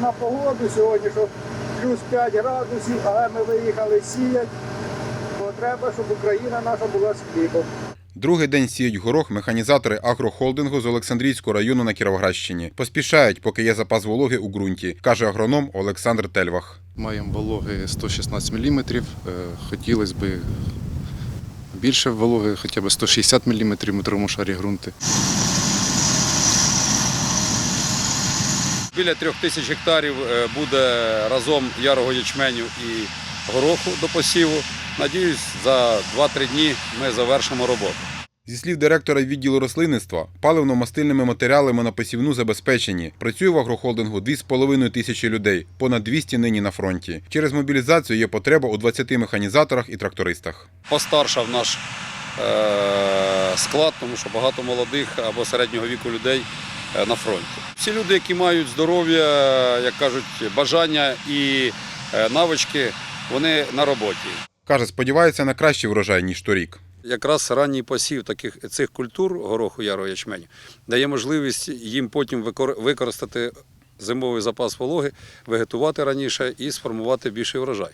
на погоду сьогодні, що плюс 5 градусів, але ми виїхали сіяти, бо треба, щоб Україна наша була з хлібом. Другий день сіють горох механізатори агрохолдингу з Олександрійського району на Кіровоградщині. Поспішають, поки є запас вологи у ґрунті, каже агроном Олександр Тельвах. Маємо вологи 116 мм. Хотілося б більше вологи, хоча б 160 мм в метровому шарі ґрунту. Біля трьох тисяч гектарів е, буде разом ярого ячменю і гороху до посіву. Надіюсь, за 2-3 дні ми завершимо роботу. Зі слів директора відділу рослинництва, паливно-мастильними матеріалами на посівну забезпечені. Працює в агрохолдингу 2,5 тисячі людей, понад 200 нині на фронті. Через мобілізацію є потреба у 20 механізаторах і трактористах. Постаршав наш е, склад, тому що багато молодих або середнього віку людей е, на фронті. Всі люди, які мають здоров'я, як кажуть, бажання і е, навички, вони на роботі. Каже, сподівається на кращий врожай, ніж торік. Якраз ранній посів таких цих культур гороху яру ячменю дає можливість їм потім викор- використати зимовий запас вологи, вегетувати раніше і сформувати більший врожай.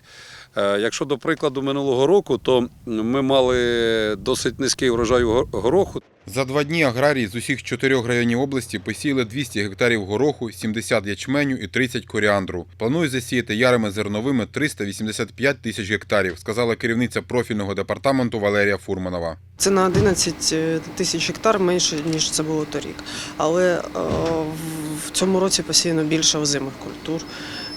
Е, Якщо до прикладу минулого року, то ми мали досить низький врожай гороху. За два дні аграрії з усіх чотирьох районів області посіяли 200 гектарів гороху, 70 ячменю і 30 коріандру. Планують засіяти ярими зерновими 385 тисяч гектарів, сказала керівниця профільного департаменту Валерія Фурманова. Це на 11 тисяч гектар менше, ніж це було торік. Але е, в- цьому році посіяно більше озимих культур,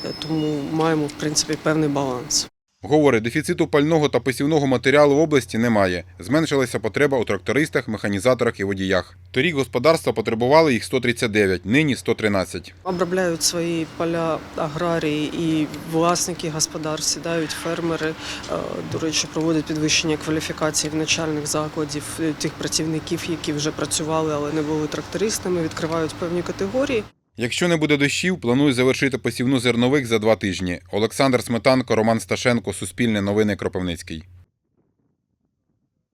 е, тому маємо в принципі певний баланс. Говорить, дефіциту пального та посівного матеріалу в області немає. Зменшилася потреба у трактористах, механізаторах і водіях. Торік господарства потребували їх 139, нині 113. Обробляють свої поля аграрії і власники господарств, сідають фермери. Е, До речі, проводять підвищення кваліфікації в начальних закладів е, тих працівників, які вже працювали, але не були трактористами, відкривають певні категорії. Якщо не буде дощів, планують завершити посівну зернових за два тижні. Олександр Сметанко, Роман Сташенко, Суспільне новини Кропивницький.